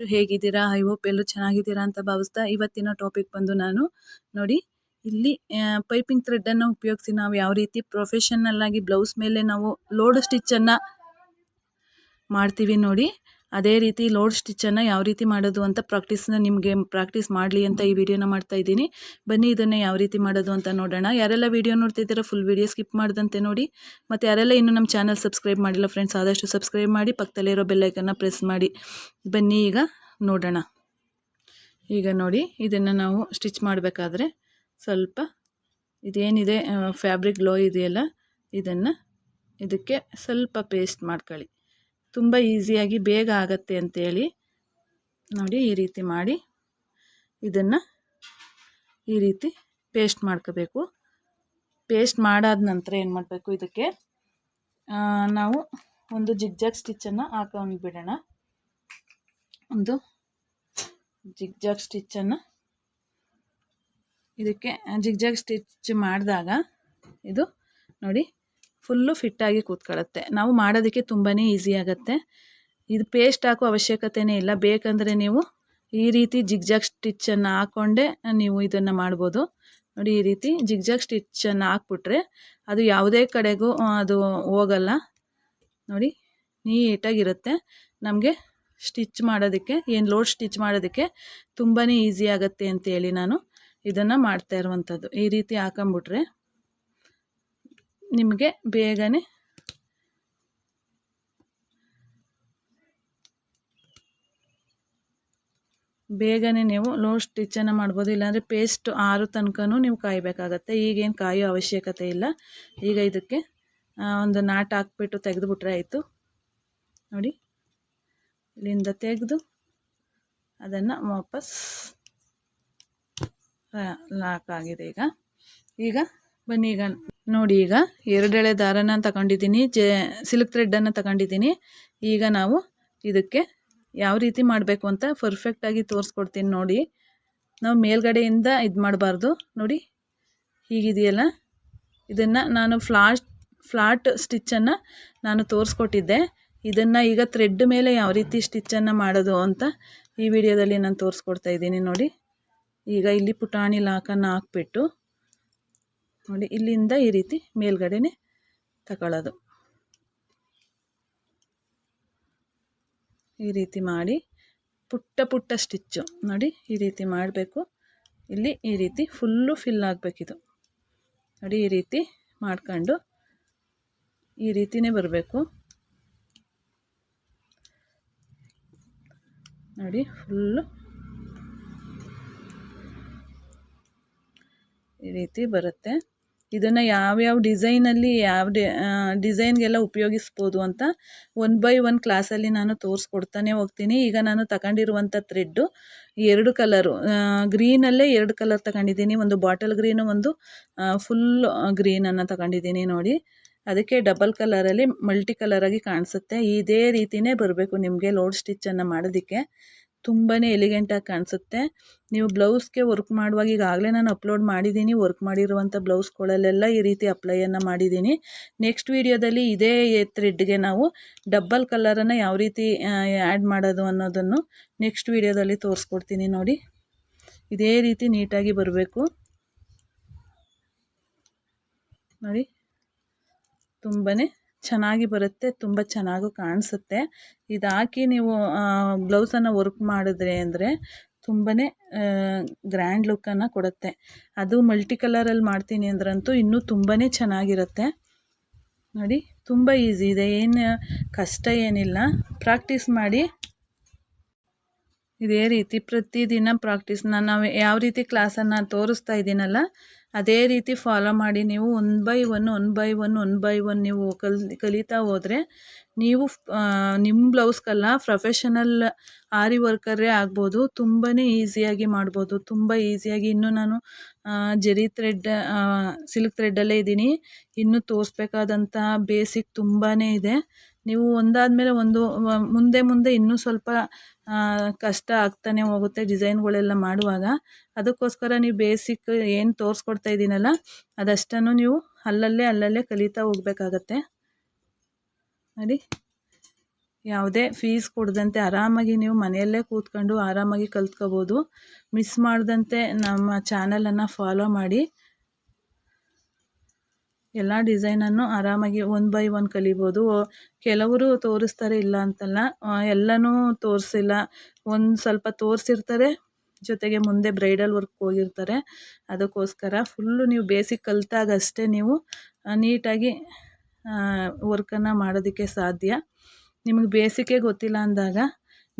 ಹೇಗಿದ್ದೀರಾ? I hope ಎಲ್ಲರೂ ಚೆನ್ನಾಗಿದ್ದೀರಾ ಅಂತ ಭಾವಿಸ್ತಾ ಇವತ್ತಿನ ಟಾಪಿಕ್ ಬಂದು ನಾನು ನೋಡಿ, ಇಲ್ಲಿ ಪೈಪಿಂಗ್ ಥ್ರೆಡ್ಡನ್ನು ಉಪಯೋಗಿಸಿ ನಾವು ಯಾವ ರೀತಿ ಪ್ರೊಫೆಷನಲ್ ಆಗಿ ಬ್ಲೌಸ್ ಮೇಲೆ ನಾವು ಲೋಡ್ ಸ್ಟಿಚ್ಚನ್ನು ಮಾಡ್ತೀವಿ ನೋಡಿ. ಅದೇ ರೀತಿ ಲೋಡ್ ಸ್ಟಿಚ್ಚನ್ನು ಯಾವ ರೀತಿ ಮಾಡೋದು ಅಂತ ಪ್ರಾಕ್ಟೀಸ್ನ ನಿಮಗೆ ಪ್ರಾಕ್ಟೀಸ್ ಮಾಡಲಿ ಅಂತ ಈ ವಿಡಿಯೋನ ಮಾಡ್ತಾ ಇದ್ದೀನಿ. ಬನ್ನಿ ಇದನ್ನು ಯಾವ ರೀತಿ ಮಾಡೋದು ಅಂತ ನೋಡೋಣ. ಯಾರೆಲ್ಲ ವಿಡಿಯೋ ನೋಡ್ತಿದ್ದೀರಾ ಫುಲ್ ವಿಡಿಯೋ ಸ್ಕಿಪ್ ಮಾಡ್ದಂತೆ ನೋಡಿ. ಮತ್ತು ಯಾರೆಲ್ಲ ಇನ್ನೂ ನಮ್ಮ ಚಾನಲ್ ಸಬ್ಸ್ಕ್ರೈಬ್ ಮಾಡಿಲ್ಲ ಫ್ರೆಂಡ್ಸ್ ಆದಷ್ಟು ಸಬ್ಸ್ಕ್ರೈಬ್ ಮಾಡಿ ಪಕ್ಕದಲ್ಲಿರೋ ಬೆಲ್ಲೈಕನ್ನು ಪ್ರೆಸ್ ಮಾಡಿ. ಬನ್ನಿ ಈಗ ನೋಡೋಣ. ಈಗ ನೋಡಿ, ಇದನ್ನು ನಾವು ಸ್ಟಿಚ್ ಮಾಡಬೇಕಾದ್ರೆ ಸ್ವಲ್ಪ ಇದೇನಿದೆ ಫ್ಯಾಬ್ರಿಕ್ ಗ್ಲೋ ಇದೆಯಲ್ಲ, ಇದನ್ನು ಇದಕ್ಕೆ ಸ್ವಲ್ಪ ಪೇಸ್ಟ್ ಮಾಡ್ಕೊಳ್ಳಿ. ತುಂಬ ಈಸಿಯಾಗಿ ಬೇಗ ಆಗತ್ತೆ ಅಂತೇಳಿ ನೋಡಿ ಈ ರೀತಿ ಮಾಡಿ ಇದನ್ನು ಈ ರೀತಿ ಪೇಸ್ಟ್ ಮಾಡ್ಕೋಬೇಕು. ಪೇಸ್ಟ್ ಮಾಡಾದ ನಂತರ ಏನು ಮಾಡಬೇಕು ಇದಕ್ಕೆ? ನಾವು ಒಂದು ಜಿಗ್ಜಾಗ್ ಸ್ಟಿಚ್ಚನ್ನು ಹಾಕೊಂಡು ಬಿಡೋಣ. ಒಂದು ಜಿಗ್ಜಾಗ್ ಸ್ಟಿಚ್ಚನ್ನು ಇದಕ್ಕೆ ಜಿಗ್ಜಾಗ್ ಸ್ಟಿಚ್ ಮಾಡಿದಾಗ ಇದು ನೋಡಿ ಫುಲ್ಲು ಫಿಟ್ಟಾಗಿ ಕೂತ್ಕೊಳ್ಳುತ್ತೆ. ನಾವು ಮಾಡೋದಕ್ಕೆ ತುಂಬಾ ಈಸಿ ಆಗುತ್ತೆ. ಇದು ಪೇಸ್ಟ್ ಹಾಕೋ ಅವಶ್ಯಕತೆಯೇ ಇಲ್ಲ. ಬೇಕಂದರೆ ನೀವು ಈ ರೀತಿ ಜಿಗ್ಜಾಗ್ ಸ್ಟಿಚ್ಚನ್ನು ಹಾಕ್ಕೊಂಡೇ ನೀವು ಇದನ್ನು ಮಾಡ್ಬೋದು. ನೋಡಿ, ಈ ರೀತಿ ಜಿಗ್ಜಾಗ್ ಸ್ಟಿಚ್ಚನ್ನು ಹಾಕ್ಬಿಟ್ರೆ ಅದು ಯಾವುದೇ ಕಡೆಗೂ ಅದು ಹೋಗಲ್ಲ. ನೋಡಿ, ನೀಟಾಗಿರುತ್ತೆ. ನಮಗೆ ಸ್ಟಿಚ್ ಮಾಡೋದಕ್ಕೆ, ಏನು ಲೋಡ್ ಸ್ಟಿಚ್ ಮಾಡೋದಕ್ಕೆ ತುಂಬಾ ಈಸಿ ಆಗುತ್ತೆ ಅಂತೇಳಿ ನಾನು ಇದನ್ನು ಮಾಡ್ತಾ ಇರುವಂಥದ್ದು. ಈ ರೀತಿ ಹಾಕೊಂಬಿಟ್ರೆ ನಿಮಗೆ ಬೇಗನೆ ಬೇಗನೆ ನೀವು ಲೋ ಸ್ಟಿಚ್ಚನ್ನು ಮಾಡ್ಬೋದು, ಇಲ್ಲಾಂದರೆ ಪೇಸ್ಟ್ ಆರು ತನಕನೂ ನೀವು ಕಾಯಬೇಕಾಗತ್ತೆ. ಈಗೇನು ಕಾಯೋ ಅವಶ್ಯಕತೆ ಇಲ್ಲ. ಈಗ ಇದಕ್ಕೆ ಒಂದು ನಾಟ್ ಹಾಕ್ಬಿಟ್ಟು ತೆಗೆದುಬಿಟ್ರೆ ಆಯಿತು. ನೋಡಿ, ಇಲ್ಲಿಂದ ತೆಗೆದು ಅದನ್ನು ವಾಪಸ್ ಲಾಕ್ ಆಗಿದೆ ಈಗ. ಈಗ ಬನ್ನಿ ಈಗ. ನೋಡಿ ಈಗ ಎರಡೆಳೆ ದಾರನ ತಗೊಂಡಿದ್ದೀನಿ, ಜೆ, ಸಿಲ್ಕ್ ಥ್ರೆಡ್ಡನ್ನು ತಗೊಂಡಿದ್ದೀನಿ. ಈಗ ನಾವು ಇದಕ್ಕೆ ಯಾವ ರೀತಿ ಮಾಡಬೇಕು ಅಂತ ಪರ್ಫೆಕ್ಟಾಗಿ ತೋರಿಸ್ಕೊಡ್ತೀನಿ ನೋಡಿ. ನಾವು ಮೇಲ್ಗಡೆಯಿಂದ ಇದು ಮಾಡಬಾರ್ದು. ನೋಡಿ, ಹೀಗಿದೆಯಲ್ಲ? ಇದನ್ನು ನಾನು ಫ್ಲಾಟ್ ಫ್ಲಾಟ್ ಸ್ಟಿಚ್ಚನ್ನು ನಾನು ತೋರಿಸ್ಕೊಟ್ಟಿದ್ದೆ. ಇದನ್ನು ಈಗ ಥ್ರೆಡ್ ಮೇಲೆ ಯಾವ ರೀತಿ ಸ್ಟಿಚ್ಚನ್ನು ಮಾಡೋದು ಅಂತ ಈ ವಿಡಿಯೋದಲ್ಲಿ ನಾನು ತೋರಿಸ್ಕೊಡ್ತಾ ಇದ್ದೀನಿ ನೋಡಿ. ಈಗ ಇಲ್ಲಿ ಪುಟಾಣಿ ಲಾಕನ್ನು ಹಾಕ್ಬಿಟ್ಟು ನೋಡಿ, ಇಲ್ಲಿಂದ ಈ ರೀತಿ ಮೇಲ್ಗಡೆನೆ ತಗೊಳ್ಳೋದು. ಈ ರೀತಿ ಮಾಡಿ, ಪುಟ್ಟ ಪುಟ್ಟ ಸ್ಟಿಚ್ಚು ನೋಡಿ, ಈ ರೀತಿ ಮಾಡಬೇಕು. ಇಲ್ಲಿ ಈ ರೀತಿ ಫುಲ್ಲು ಫಿಲ್ ಆಗಬೇಕಿದು. ನೋಡಿ, ಈ ರೀತಿ ಮಾಡ್ಕೊಂಡು ಈ ರೀತಿನೇ ಬರಬೇಕು. ನೋಡಿ ಫುಲ್ಲು ಈ ರೀತಿ ಬರುತ್ತೆ. ಇದನ್ನು ಯಾವ್ಯಾವ ಡಿಸೈನಲ್ಲಿ ಯಾವ ಡಿಸೈನ್ಗೆಲ್ಲ ಉಪಯೋಗಿಸ್ಬೋದು ಅಂತ ಒನ್ ಬೈ ಒನ್ ಕ್ಲಾಸಲ್ಲಿ ನಾನು ತೋರಿಸ್ಕೊಡ್ತಾನೆ ಹೋಗ್ತೀನಿ. ಈಗ ನಾನು ತಗೊಂಡಿರುವಂಥ ಥ್ರೆಡ್ಡು ಎರಡು ಕಲರು ಗ್ರೀನಲ್ಲೇ ಎರಡು ಕಲರ್ ತಗೊಂಡಿದ್ದೀನಿ. ಒಂದು ಬಾಟಲ್ ಗ್ರೀನು, ಒಂದು ಫುಲ್ ಗ್ರೀನನ್ನು ತಗೊಂಡಿದ್ದೀನಿ ನೋಡಿ. ಅದಕ್ಕೆ ಡಬಲ್ ಕಲರಲ್ಲಿ ಮಲ್ಟಿ ಕಲರಾಗಿ ಕಾಣಿಸುತ್ತೆ. ಇದೇ ರೀತಿಯೇ ಬರಬೇಕು ನಿಮಗೆ ಲೋಡ್ ಸ್ಟಿಚ್ಚನ್ನು ಮಾಡೋದಕ್ಕೆ. ತುಂಬಾ ಎಲಿಗೆಂಟಾಗಿ ಕಾಣಿಸುತ್ತೆ. ನೀವು ಬ್ಲೌಸ್ಗೆ ವರ್ಕ್ ಮಾಡುವಾಗ ಈಗಾಗಲೇ ನಾನು ಅಪ್ಲೋಡ್ ಮಾಡಿದ್ದೀನಿ. ವರ್ಕ್ ಮಾಡಿರುವಂಥ ಬ್ಲೌಸ್ಗಳಲ್ಲೆಲ್ಲ ಈ ರೀತಿ ಅಪ್ಲೈಯನ್ನು ಮಾಡಿದ್ದೀನಿ. ನೆಕ್ಸ್ಟ್ ವೀಡಿಯೋದಲ್ಲಿ ಇದೇ ಥ್ರೆಡ್ಗೆ ನಾವು ಡಬ್ಬಲ್ ಕಲರನ್ನು ಯಾವ ರೀತಿ ಆ್ಯಡ್ ಮಾಡೋದು ಅನ್ನೋದನ್ನು ನೆಕ್ಸ್ಟ್ ವೀಡಿಯೋದಲ್ಲಿ ತೋರಿಸ್ಕೊಡ್ತೀನಿ ನೋಡಿ. ಇದೇ ರೀತಿ ನೀಟಾಗಿ ಬರಬೇಕು. ನೋಡಿ. ತುಂಬಾ ಚೆನ್ನಾಗಿ ಬರುತ್ತೆ, ತುಂಬ ಚೆನ್ನಾಗೂ ಕಾಣಿಸುತ್ತೆ. ಇದಾಕಿ ನೀವು ಬ್ಲೌಸನ್ನು ವರ್ಕ್ ಮಾಡಿದ್ರೆ ಅಂದರೆ ತುಂಬಾ ಗ್ರ್ಯಾಂಡ್ ಲುಕ್ಕನ್ನು ಕೊಡುತ್ತೆ. ಅದು ಮಲ್ಟಿ ಕಲರಲ್ಲಿ ಮಾಡ್ತೀನಿ ಅಂದ್ರಂತೂ ಇನ್ನೂ ತುಂಬಾ ಚೆನ್ನಾಗಿರುತ್ತೆ. ನೋಡಿ, ತುಂಬ ಈಸಿ. ಇದೆ ಏನು ಕಷ್ಟ ಏನಿಲ್ಲ. ಪ್ರಾಕ್ಟೀಸ್ ಮಾಡಿ. ಇದೇ ರೀತಿ ಪ್ರತಿದಿನ ಪ್ರಾಕ್ಟೀಸ್ ನಾನು ಯಾವ ರೀತಿ ಕ್ಲಾಸನ್ನು ತೋರಿಸ್ತಾ ಇದ್ದೀನಲ್ಲ ಅದೇ ರೀತಿ ಫಾಲೋ ಮಾಡಿ ನೀವು one by one one by one one by one ನೀವು ಕಲ್, ಕಲಿತಾ ಹೋದರೆ ನೀವು ನಿಮ್ಮ ಬ್ಲೌಸ್ಗೆಲ್ಲ ಪ್ರೊಫೆಷನಲ್ ಆರಿ ವರ್ಕರೇ ಆಗ್ಬೋದು. ತುಂಬಾ ಈಸಿಯಾಗಿ ಮಾಡ್ಬೋದು. ತುಂಬ ಈಸಿಯಾಗಿ ಇನ್ನೂ ನಾನು ಜರಿ ಥ್ರೆಡ್ ಸಿಲ್ಕ್ ಥ್ರೆಡ್ಡಲ್ಲೇ ಇದ್ದೀನಿ. ಇನ್ನೂ ತೋರಿಸ್ಬೇಕಾದಂಥ ಬೇಸಿಕ್ ತುಂಬಾ ಇದೆ. ನೀವು ಒಂದಾದ ಮೇಲೆ ಒಂದು ಮುಂದೆ ಮುಂದೆ ಇನ್ನೂ ಸ್ವಲ್ಪ ಕಷ್ಟ ಆಗ್ತಾನೆ ಹೋಗುತ್ತೆ ಡಿಸೈನ್ಗಳೆಲ್ಲ ಮಾಡುವಾಗ. ಅದಕ್ಕೋಸ್ಕರ ನೀವು ಬೇಸಿಕ್ ಏನು ತೋರಿಸ್ಕೊಡ್ತಾ ಇದ್ದೀನಲ್ಲ ಅದಷ್ಟನ್ನು ನೀವು ಅಲ್ಲಲ್ಲೇ ಅಲ್ಲಲ್ಲೇ ಕಲಿತಾ ಹೋಗ್ಬೇಕಾಗತ್ತೆ. ನೋಡಿ, ಯಾವುದೇ ಫೀಸ್ ಕೊಡದಂತೆ ಆರಾಮಾಗಿ ನೀವು ಮನೆಯಲ್ಲೇ ಕೂತ್ಕೊಂಡು ಆರಾಮಾಗಿ ಕಲ್ತ್ಕೋಬೋದು. ಮಿಸ್ ಮಾಡದಂತೆ ನಮ್ಮ ಚಾನಲನ್ನು ಫಾಲೋ ಮಾಡಿ. ಎಲ್ಲ ಡಿಸೈನನ್ನು ಆರಾಮಾಗಿ ಒನ್ ಬೈ ಒನ್ ಕಲಿಬೋದು. ಕೆಲವರು ತೋರಿಸ್ತಾರೆ ಇಲ್ಲ ಅಂತಲ್ಲ ಎಲ್ಲನೂ ತೋರಿಸಿಲ್ಲ. ಒಂದು ಸ್ವಲ್ಪ ತೋರಿಸಿರ್ತಾರೆ, ಜೊತೆಗೆ ಮುಂದೆ ಬ್ರೈಡಲ್ ವರ್ಕ್ ಹೋಗಿರ್ತಾರೆ. ಅದಕ್ಕೋಸ್ಕರ ಫುಲ್ಲು ನೀವು ಬೇಸಿಕ್ ಕಲಿತಾಗ ಅಷ್ಟೇ ನೀವು ನೀಟಾಗಿ ವರ್ಕನ್ನು ಮಾಡೋದಕ್ಕೆ ಸಾಧ್ಯ. ನಿಮಗೆ ಬೇಸಿಕ್ಕೇ ಗೊತ್ತಿಲ್ಲ ಅಂದಾಗ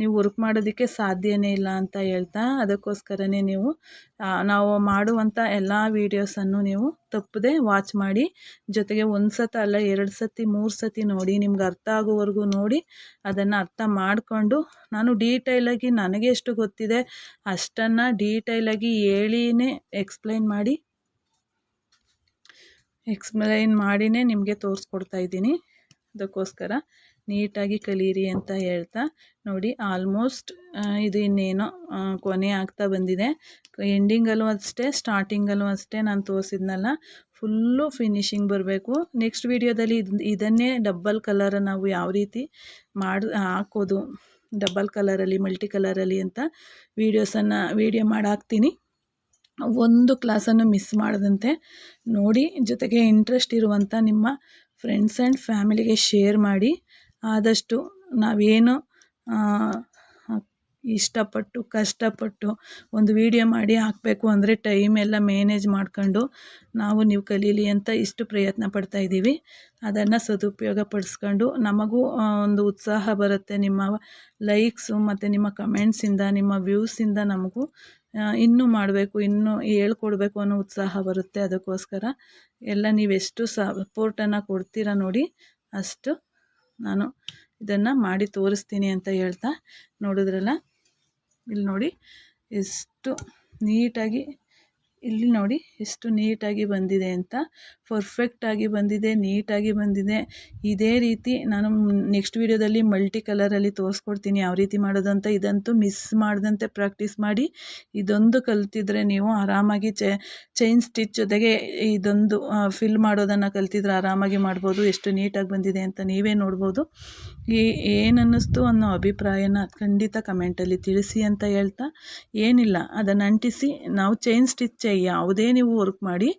ನೀವು ವರ್ಕ್ ಮಾಡೋದಕ್ಕೆ ಸಾಧ್ಯವೇ ಇಲ್ಲ ಅಂತ ಹೇಳ್ತಾ, ಅದಕ್ಕೋಸ್ಕರನೇ ನೀವು ನಾವು ಮಾಡುವಂಥ ಎಲ್ಲ ವೀಡಿಯೋಸನ್ನು ನೀವು ತಪ್ಪದೆ ವಾಚ್ ಮಾಡಿ, ಜೊತೆಗೆ ಒಂದು ಸತ ಅಲ್ಲ, ಎರಡು ಸತಿ, ಮೂರು ಸತಿ ನೋಡಿ, ನಿಮ್ಗೆ ಅರ್ಥ ಆಗೋವರೆಗೂ ನೋಡಿ, ಅದನ್ನು ಅರ್ಥ ಮಾಡಿಕೊಂಡು, ನಾನು ಡೀಟೈಲಾಗಿ ನನಗೆ ಎಷ್ಟು ಗೊತ್ತಿದೆ, ಅಷ್ಟನ್ನು ಡೀಟೈಲಾಗಿ ಹೇಳಿನೇ ಎಕ್ಸ್ಪ್ಲೈನ್ ಮಾಡಿ ಎಕ್ಸ್ಪ್ಲೈನ್ ಮಾಡಿನೇ ನಿಮಗೆ ತೋರಿಸ್ಕೊಡ್ತಾ ಇದ್ದೀನಿ. ಅದಕ್ಕೋಸ್ಕರ ನೀಟಾಗಿ ಕಲೀರಿ ಅಂತ ಹೇಳ್ತಾ ನೋಡಿ ಆಲ್ಮೋಸ್ಟ್ ಇದು ಇನ್ನೇನೋ ಕೊನೆ ಆಗ್ತಾ ಬಂದಿದೆ. ಎಂಡಿಂಗಲ್ಲೂ ಅಷ್ಟೇ ಸ್ಟಾರ್ಟಿಂಗಲ್ಲೂ ಅಷ್ಟೇ ನಾನು ತೋರಿಸಿದ್ನಲ್ಲ. ಫುಲ್ಲು ಫಿನಿಶಿಂಗ್ ಬರಬೇಕು. ನೆಕ್ಸ್ಟ್ ವೀಡಿಯೋದಲ್ಲಿ ಇದು, ಇದನ್ನೇ ಡಬ್ಬಲ್ ಕಲರ್ ನಾವು ಯಾವ ರೀತಿ ಮಾಡ, ಹಾಕೋದು ಡಬ್ಬಲ್ ಕಲರಲ್ಲಿ ಮಲ್ಟಿ ಕಲರಲ್ಲಿ ಅಂತ ವೀಡಿಯೋಸನ್ನು ವೀಡಿಯೋ ಮಾಡಿ ಹಾಕ್ತೀನಿ. ಒಂದು ಕ್ಲಾಸನ್ನು ಮಿಸ್ ಮಾಡದಂತೆ ನೋಡಿ, ಜೊತೆಗೆ ಇಂಟ್ರೆಸ್ಟ್ ಇರುವಂಥ ನಿಮ್ಮ ಫ್ರೆಂಡ್ಸ್ ಆ್ಯಂಡ್ ಫ್ಯಾಮಿಲಿಗೆ ಶೇರ್ ಮಾಡಿ. ಆದಷ್ಟು ನಾವೇನು ಇಷ್ಟಪಟ್ಟು, ಕಷ್ಟಪಟ್ಟು ಒಂದು ವಿಡಿಯೋ ಮಾಡಿ ಹಾಕಬೇಕು ಅಂದರೆ ಟೈಮ್ ಎಲ್ಲ ಮ್ಯಾನೇಜ್ ಮಾಡ್ಕೊಂಡು ನಾವು ನೀವು ಕಲೀಲಿ ಅಂತ ಇಷ್ಟು ಪ್ರಯತ್ನ ಪಡ್ತಾ ಇದ್ದೀವಿ. ಅದನ್ನು ಸದುಪಯೋಗ ಪಡಿಸ್ಕೊಂಡು ನಮಗೂ ಒಂದು ಉತ್ಸಾಹ ಬರುತ್ತೆ ನಿಮ್ಮ ಲೈಕ್ಸು ಮತ್ತು ನಿಮ್ಮ ಕಮೆಂಟ್ಸಿಂದ ನಿಮ್ಮ ವ್ಯೂಸಿಂದ ನಮಗೂ ಇನ್ನೂ ಮಾಡಬೇಕು, ಇನ್ನೂ ಹೇಳ್ಕೊಡ್ಬೇಕು ಅನ್ನೋ ಉತ್ಸಾಹ ಬರುತ್ತೆ. ಅದಕ್ಕೋಸ್ಕರ ಎಲ್ಲ ನೀವೆಷ್ಟು ಸಪೋರ್ಟನ್ನು ಕೊಡ್ತೀರಾ ನೋಡಿ, ಅಷ್ಟು ನಾನು ಇದನ್ನು ಮಾಡಿ ತೋರಿಸ್ತೀನಿ ಅಂತ ಹೇಳ್ತಾ ನೋಡಿದ್ರಲ್ಲ? ಇಲ್ಲಿ ನೋಡಿ ಎಷ್ಟು ನೀಟಾಗಿ ಇಲ್ಲಿ ನೋಡಿ ಎಷ್ಟು ನೀಟಾಗಿ ಬಂದಿದೆ ಅಂತ. ಪರ್ಫೆಕ್ಟಾಗಿ ಬಂದಿದೆ, ನೀಟಾಗಿ ಬಂದಿದೆ. ಇದೇ ರೀತಿ ನಾನು ನೆಕ್ಸ್ಟ್ ವೀಡಿಯೋದಲ್ಲಿ ಮಲ್ಟಿ ಕಲರಲ್ಲಿ ತೋರಿಸ್ಕೊಡ್ತೀನಿ ಯಾವ ರೀತಿ ಮಾಡೋದು ಅಂತ ಇದಂತೂ ಮಿಸ್ ಮಾಡಿದಂತೆ ಪ್ರಾಕ್ಟೀಸ್ ಮಾಡಿ. ಇದೊಂದು ಕಲ್ತಿದ್ರೆ ನೀವು ಆರಾಮಾಗಿ ಚೈನ್ ಸ್ಟಿಚ್ ಜೊತೆಗೆ ಇದೊಂದು ಫಿಲ್ ಮಾಡೋದನ್ನು ಕಲ್ತಿದ್ರೆ ಆರಾಮಾಗಿ ಮಾಡ್ಬೋದು. ಎಷ್ಟು ನೀಟಾಗಿ ಬಂದಿದೆ ಅಂತ ನೀವೇ ನೋಡ್ಬೋದು. ಈ, ಏನನ್ನಿಸ್ತು ಅನ್ನೋ ಅಭಿಪ್ರಾಯನ ಖಂಡಿತ ಕಮೆಂಟಲ್ಲಿ ತಿಳಿಸಿ ಅಂತ ಹೇಳ್ತಾ. ಏನಿಲ್ಲ, ಅದನ್ನು ಅಂಟಿಸಿ. ನಾವು ಚೈನ್ ಸ್ಟಿಚ್ ಯಾವುದೇ ನೀವು ವರ್ಕ್ ಮಾಡಿ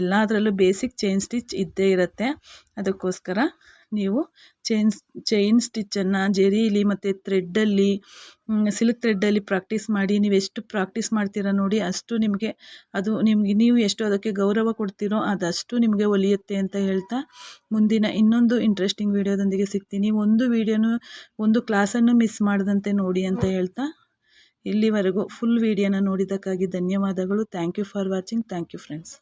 ಎಲ್ಲದರಲ್ಲೂ ಬೇಸಿಕ್ ಚೈನ್ ಸ್ಟಿಚ್ ಇದ್ದೇ ಇರುತ್ತೆ. ಅದಕ್ಕೋಸ್ಕರ ನೀವು ಚೈನ್ ಚೈನ್ ಸ್ಟಿಚ್ಚನ್ನು ಜೆರೀಲಿ ಮತ್ತು ಥ್ರೆಡ್ಡಲ್ಲಿ ಸಿಲ್ಕ್ ಥ್ರೆಡ್ಡಲ್ಲಿ ಪ್ರಾಕ್ಟೀಸ್ ಮಾಡಿ, ನೀವು ಎಷ್ಟು ಪ್ರಾಕ್ಟೀಸ್ ಮಾಡ್ತೀರಾ ನೋಡಿ ಅಷ್ಟು ನಿಮಗೆ ಅದು ನಿಮಗೆ, ನೀವು ಎಷ್ಟು ಅದಕ್ಕೆ ಗೌರವ ಕೊಡ್ತೀರೋ ಅದಷ್ಟು ನಿಮಗೆ ಒಲಿಯುತ್ತೆ ಅಂತ ಹೇಳ್ತಾ ಮುಂದಿನ ಇನ್ನೊಂದು ಇಂಟ್ರೆಸ್ಟಿಂಗ್ ವೀಡಿಯೋದೊಂದಿಗೆ ಸಿಗ್ತೀನಿ. ಒಂದು ವೀಡಿಯೋನು ಒಂದು ಕ್ಲಾಸನ್ನು ಮಿಸ್ ಮಾಡದಂತೆ ನೋಡಿ ಅಂತ ಹೇಳ್ತಾ ಇಲ್ಲಿವರೆಗೂ ಫುಲ್ ವೀಡಿಯೋನ ನೋಡಿದ್ದಕ್ಕಾಗಿ ಧನ್ಯವಾದಗಳು. Thank you for watching thank you friends